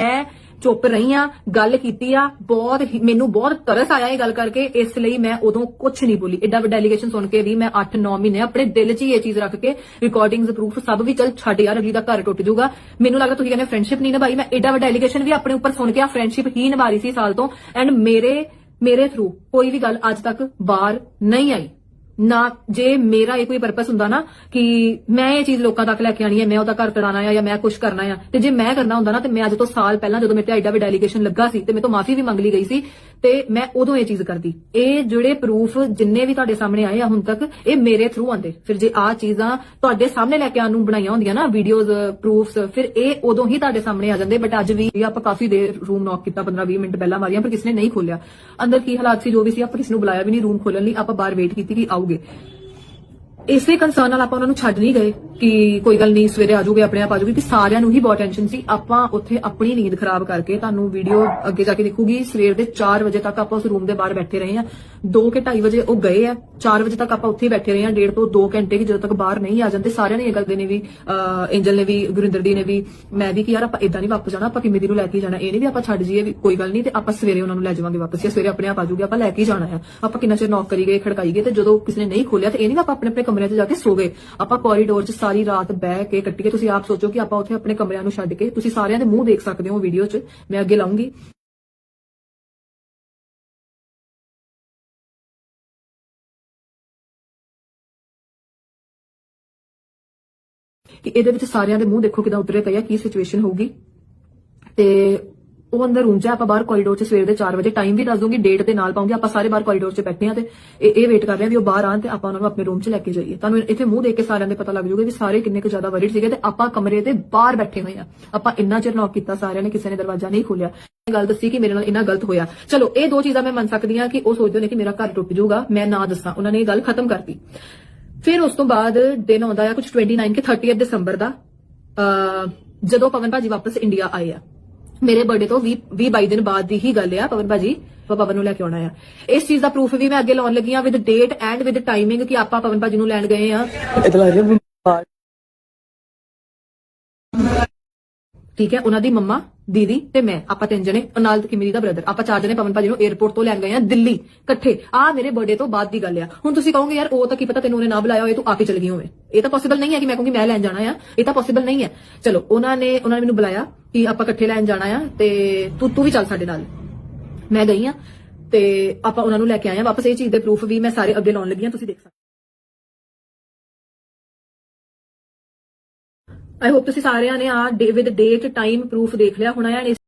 ਮੈਂ ਚੁੱਪ ਰਹੀ ਆ, ਗੱਲ ਕੀਤੀ ਆ, ਬਹੁਤ ਹੀ- ਮੈਨੂੰ ਬਹੁਤ ਤਰਸ ਆਇਆ ਇਹ ਗੱਲ ਕਰਕੇ, ਇਸ ਲਈ ਮੈਂ ਉਦੋਂ ਕੁਝ ਨਹੀਂ ਬੋਲੀ ਐਡਾ ਵੱਡਾ ਡੈਲੀਗੇਸ਼ਨ ਸੁਣ ਕੇ ਵੀ ਮੈਂ 8-9 ਮਹੀਨੇ ਆਪਣੇ ਦਿਲ 'ਚ ਹੀ ਇਹ ਚੀਜ਼ ਰੱਖ ਕੇ ਰਿਕਾਰਡਿੰਗਸ ਪ੍ਰੂਫ ਸਭ ਵੀ ਚੱਲ ਛੱਡ ਯਾਰ, ਅਗਲੀ ਦਾ ਘਰ ਟੁੱਟ ਜਾਊਗਾ। ਮੈਨੂੰ ਲੱਗਦਾ ਤੁਸੀਂ ਕਹਿੰਦੇ ਫਰੈਂਡਸ਼ਿਪ ਨਹੀਂ ਨਿਭਾਈ। ਮੈਂ ਐਡਾ ਵੱਡਾ ਡੈਲੀਗੇਸ਼ਨ ਵੀ ਆਪਣੇ ਉੱਪਰ ਸੁਣ ਕੇ ਆ ਫਰੈਂਡਸ਼ਿਪ ਹੀ ਨਿਭਾ ਰਹੀ ਸੀ ਸਾਲ ਤੋਂ। ਐਂਡ ਮੇਰੇ ਮੇਰੇ ਥਰੂ ਕੋਈ ਵੀ ਗੱਲ ਅੱਜ ਤੱਕ ਬਾਹਰ ਨਹੀਂ ਆਈ। ਨਾ, ਜੇ ਮੇਰਾ ਇਹ ਕੋਈ ਪਰਪਸ ਹੁੰਦਾ ਨਾ ਕਿ ਮੈਂ ਇਹ ਚੀਜ਼ ਲੋਕਾਂ ਤੱਕ ਲੈ ਕੇ ਆਣੀ ਹੈ, ਮੈਂ ਉਹਦਾ ਘਰ ਤੜਾਣਾ ਆ ਜਾਂ ਮੈਂ ਕੁਝ ਕਰਨਾ ਆ ਤੇ ਜੇ ਮੈਂ ਕਰਨਾ ਹੁੰਦਾ ਨਾ, ਤੇ ਮੈਂ ਅੱਜ ਤੋਂ ਸਾਲ ਪਹਿਲਾਂ ਜਦੋਂ ਮੇਰੇ ਤੇ ਐਡਾ ਵੱਡਾ ਐਲੀਗੇਸ਼ਨ ਲੱਗਾ ਸੀ, ਤੇ ਮੇਰੇ ਤੋਂ ਮਾਫੀ ਵੀ ਮੰਗ ਲਈ ਗਈ ਸੀ, ਤੇ ਮੈਂ ਉਦੋਂ ਇਹ ਚੀਜ਼ ਕਰਦੀ। ਇਹ ਜਿਹੜੇ ਪ੍ਰੂਫ ਜਿੰਨੇ ਵੀ ਤੁਹਾਡੇ ਸਾਹਮਣੇ ਆਏ ਆ ਹੁਣ ਤੱਕ, ਇਹ ਮੇਰੇ ਥਰੂ ਆਂਦੇ ਫਿਰ ਜੇ ਆ ਚੀਜ਼ਾਂ ਤੁਹਾਡੇ ਸਾਹਮਣੇ ਲੈ ਕੇ ਆਉਣ ਨੂੰ ਬਣਾਈਆਂ ਹੁੰਦੀਆਂ ਨਾ ਵੀਡੀਓਜ਼ ਪ੍ਰੂਫਸ ਫਿਰ ਇਹ ਉਦੋਂ ਹੀ ਤੁਹਾਡੇ ਸਾਹਮਣੇ ਆ ਜਾਂਦੇ ਬਟ ਅੱਜ ਵੀ ਆਪਾਂ ਕਾਫੀ ਦੇਰ ਰੂਮ ਨੌਕ ਕੀਤਾ 15-20 ਮਿੰਟ ਪਹਿਲਾਂ ਮਾਰੀਆਂ, ਪਰ ਕਿਸੇ ਨੇ ਨਹੀਂ ਖੋਲਿਆ ਅੰਦਰ ਕੀ ਹਾਲਾਤ ਸੀ, ਜੋ ਵੀ ਸੀ, ਆਪਾਂ ਕਿਸੇ ਨੂੰ ਬੁਲਾਇਆ ਵੀ ਨਹੀਂ ਰੂਮ ਖੋਲਣ ਲਈ ਆਪਾਂ ਬਾਹਰ ਵੇਟ ਕੀਤੀ ਕਿ 나오게. ਇਸੇ ਕੰਸਰਨ ਨਾਲ ਆਪਾਂ ਉਹਨਾਂ ਨੂੰ ਛੱਡ ਨਹੀਂ ਗਏ ਕਿ ਕੋਈ ਗੱਲ ਨਹੀਂ ਸਵੇਰੇ ਆਜੂਗੇ ਆਪਣੇ ਆਪ ਆਜੂਗੇ ਕਿ ਸਾਰਿਆਂ ਨੂੰ ਹੀ ਬਹੁਤ ਟੈਨਸ਼ਨ ਸੀ। ਆਪਾਂ ਉੱਥੇ ਆਪਣੀ ਨੀਂਦ ਖਰਾਬ ਕਰਕੇ ਤੁਹਾਨੂੰ ਵੀਡੀਓ ਅੱਗੇ ਜਾ ਕੇ ਦਿਖੂਗੀ। ਸਵੇਰ ਦੇ 4 ਵਜੇ ਤੱਕ ਆਪਾਂ ਉਸ ਰੂਮ ਦੇ ਬਾਹਰ ਬੈਠੇ ਰਹੇ ਹਾਂ। 2 ਕੇ 2:30 ਵਜੇ ਉਹ ਗਏ ਆ। 4 ਵਜੇ ਤੱਕ ਆਪਾਂ ਉੱਥੇ ਹੀ ਬੈਠੇ ਰਹੇ ਹਾਂ। ਡੇਢ ਤੋਂ 2 ਘੰਟੇ ਕਿ ਜਦੋਂ ਤੱਕ ਬਾਹਰ ਨਹੀਂ ਆ ਜਾਂਦੇ ਸਾਰਿਆਂ ਨੇ ਇਹ ਗੱਲ ਦੇ ਨੇ ਵੀ ਅਹ, ਐਂਜਲ ਨੇ ਵੀ ਗੁਰਿੰਦਰ ਦੀ ਨੇ ਵੀ ਮੈਂ ਵੀ ਕਿ ਯਾਰ ਆਪਾਂ ਇਦਾਂ ਨਹੀਂ ਵਾਪਸ ਜਾਣਾ ਆਪਾਂ ਕਿਵੇਂ ਦੀ ਨੂੰ ਲੈ ਕੇ ਜਾਣਾ। ਇਹ ਨਹੀਂ ਵੀ ਆਪਾਂ ਛੱਡ ਜਾਈਏ ਵੀ ਕੋਈ ਗੱਲ ਨਹੀਂ ਤੇ ਆਪਾਂ ਸਵੇਰੇ ਉਹਨਾਂ ਨੂੰ ਲੈ ਜਾਵਾਂਗੇ ਵਾਪਸ ਜਾਂ ਸਵੇਰੇ ਆਪਣੇ ਆਪ ਆਜੂਗੇ ਆਪਾਂ ਲੈ ਕੇ ਜਾਣਾ ਹੈ। ਆਪਾਂ ਕਿੰਨਾ ਚਿਰ ਨੌਕ ਕਰੀ ਗਏ ਖੜਕਾਈ ਗਏ ਤੇ ਜਦੋਂ ਕਿਸੇ ਨੇ ਨਹੀਂ ਖੋਲਿਆ ਤੇ ਇਹ ਨਹੀਂ ਆਪਾਂ ਆਪਣੇ ਆਪਣੇ ਕਮਰਿਆਂ 'ਚ ਜਾ ਕੇ ਸੋ ਗਏ। ਆਪਾਂ ਕੋਰੀਡੋਰ 'ਚ ਸਾਰੀ ਰਾਤ ਬਹਿ ਕੇ ਕੱਟੀ ਤੁਸੀਂ ਆਪ ਸੋਚੋ ਕਿ ਆਪਾਂ ਉੱਥੇ ਆਪਣੇ ਕਮਰਿਆਂ ਨੂੰ ਛੱਡ ਕੇ ਤੁਸੀਂ ਸਾਰਿਆਂ ਦੇ ਮੂੰਹ ਦੇਖ ਸਕਦੇ ਹੋ ਵੀਡੀਓ 'ਚ। ਮੈਂ ਅੱਗੇ ਲਾਉਂਗੀ। ਕਿ ਇਹਦੇ ਵਿੱਚ ਸਾਰਿਆਂ ਦੇ ਮੂੰਹ ਦੇਖੋ ਕਿਦਾਂ ਉਤਰੇ ਪਏ ਆ, ਕੀ ਸਿਚੁਏਸ਼ਨ ਹੋਊਗੀ। ਤੇ ਉਹ ਅੰਦਰ ਰੂਮ 'ਚ ਆਪਾਂ ਬਾਹਰ ਕੋਰੀਡੋਰ 'ਚ ਸਵੇਰ ਦੇ 4 ਵਜੇ ਟਾਈਮ ਵੀ ਦੱਸ ਦੂੰਗੀ ਡੇਟ ਦੇ ਨਾਲ ਪਾਉਂਗੀ, ਆਪਾਂ ਸਾਰੇ ਬਾਹਰ ਕੋਰੀਡੋਰ 'ਚ ਬੈਠੇ ਆ ਤੇ ਇਹ ਇਹ ਵੇਟ ਕਰ ਰਹੇ ਆ ਵੀ ਉਹ ਬਾਹਰ ਆਣ ਤੇ ਆਪਾਂ ਉਹਨਾਂ ਨੂੰ ਆਪਣੇ ਰੂਮ 'ਚ ਲੈ ਕੇ ਜਾਈਏ। ਤੁਹਾਨੂੰ ਇੱਥੇ ਮੂੰਹ ਦੇਖ ਕੇ ਸਾਰਿਆਂ ਦੇ ਪਤਾ ਲੱਗ ਜਾਊਗਾ ਵੀ ਸਾਰੇ ਕਿੰਨੇ ਕੁ ਜ਼ਿਆਦਾ ਵਰਿਡ ਸੀਗੇ ਤੇ ਆਪਾਂ ਕਮਰੇ ਦੇ ਬਾਹਰ ਬੈਠੇ ਹੋਏ ਆ ਆਪਾਂ ਇੰਨਾ ਚਿਰ ਨੌਕ ਕੀਤਾ, ਸਾਰਿਆਂ ਨੇ ਕਿਸੇ ਨੇ ਦਰਵਾਜ਼ਾ ਨਹੀਂ ਖੋਲਿਆ ਗੱਲ ਦੱਸੀ ਕਿ ਮੇਰੇ ਨਾਲ ਇੰਨਾ ਗਲਤ ਹੋਇਆ। ਚਲੋ, ਇਹ ਦੋ ਚੀਜ਼ਾਂ ਮੈਂ ਮੰਨ ਸਕਦੀ ਆ ਕਿ ਉਹ ਸੋਚਦੇ ਨੇ ਕਿ ਮੇਰਾ ਘਰ ਟੁੱਟ ਜਾਊਗਾ, ਮੈਂ ਨਾ ਦੱਸਾਂ। ਉਹਨਾਂ ਨੇ ਇਹ ਗੱਲ ਖਤਮ ਕਰਤੀ। ਫਿਰ ਉਸ ਤੋਂ ਬਾਅਦ ਦਿਨ ਆਉਂਦਾ ਆ ਕੁਝ 29 ਕਿ 30 ਦਸੰਬਰ ਦਾ। ਜਦੋਂ ਪਵਨ ਭਾਜੀ ਵਾਪਸ ਇੰਡੀਆ ਆਏ ਆ। ਮੇਰੇ ਬਰਥਡੇ ਤੋਂ 20 20 22 ਦਿਨ ਬਾਅਦ ਦੀ ਹੀ ਗੱਲ ਆ ਪਵਨ ਭਾਜੀ। ਪਵਨ ਨੂੰ ਲੈ ਕੇ ਆਉਣਾ ਆ। ਇਸ ਚੀਜ਼ ਦਾ ਪ੍ਰੂਫ ਵੀ ਮੈਂ ਅੱਗੇ ਲਾਉਣ ਲੱਗੀ ਆ with date and with timing ਕਿ ਆਪਾਂ ਪਵਨ ਭਾਜੀ ਨੂੰ ਲੈਣ ਗਏ ਆ। ਇਤਲਾ ਜੇ ਬਿਮਾਰ ਠੀਕ ਹੈ ਉਹਨਾਂ ਦੀ ਮੰਮਾ ਦੀਦੀ ਤੇ ਮੈਂ ਆਪਾਂ ਤਿੰਨ ਜਣੇ ਨਾਲ ਕਿਮਰੀ ਦਾ ਬ੍ਰਦਰ ਆਪਾਂ ਚਾਰ ਜਣੇ ਪਵਨ ਭਾਜੀ ਨੂੰ 에어ਪੋਰਟ ਤੋਂ ਲੈਣ ਗਏ ਆ ਦਿੱਲੀ ਇਕੱਠੇ। ਆ ਮੇਰੇ ਬਰਥਡੇ ਤੋਂ ਬਾਅਦ ਦੀ ਗੱਲ ਆ। ਹੁਣ ਤੁਸੀਂ ਕਹੋਗੇ ਯਾਰ ਉਹ ਤਾਂ ਕੀ ਪਤਾ ਤੈਨੂੰ ਉਹਨੇ ਨਾ ਬੁਲਾਇਆ ਹੋਏ ਤੂੰ ਆਪ ਹੀ ਚਲ ਗਈ ਹੋਵੇ। ਇਹ ਤਾਂ ਪੋਸੀਬਲ ਨਹੀਂ ਹੈ ਕਿ ਮੈਂ ਕਹੂੰਗੀ ਮੈਂ ਲੈਣ ਜਾਣਾ ਆ। ਇਹ ਤਾਂ ਪੋਸੀਬਲ ਨਹੀਂ ਹੈ। ਚਲੋ ਉਹਨਾਂ ਨੇ ਉਹਨਾਂ ਨੇ ਮੈਨੂੰ ਬੁਲਾਇਆ। ਕਿ ਆਪਾਂ ਇਕੱਠੇ ਲੈਣ ਜਾਣਾ ਆ ਤੇ ਤੂੰ ਤੂੰ ਵੀ ਚੱਲ ਸਾਡੇ ਨਾਲ। ਮੈਂ ਗਈ ਆ ਤੇ ਆਪਾਂ ਉਹਨਾਂ ਨੂੰ ਲੈ ਕੇ ਆਏ ਆ। ਵਾਪਸ ਇਹ ਚੀਜ਼ ਦੇ ਪ੍ਰੂਫ ਵੀ ਮੈਂ ਸਾਰੇ ਅੱਗੇ ਲਾਉਣ ਲੱਗੀ ਆ, ਤੁਸੀਂ ਦੇਖ ਸਕਦੇ ਆਈ ਹੋਪ ਤੁਸੀਂ ਸਾਰਿਆਂ ਨੇ ਆ ਵਿਦ ਡੇਟ ਟਾਈਮ ਪ੍ਰੂਫ ਦੇਖ ਲਿਆ ਹੋਣਾ ਆ।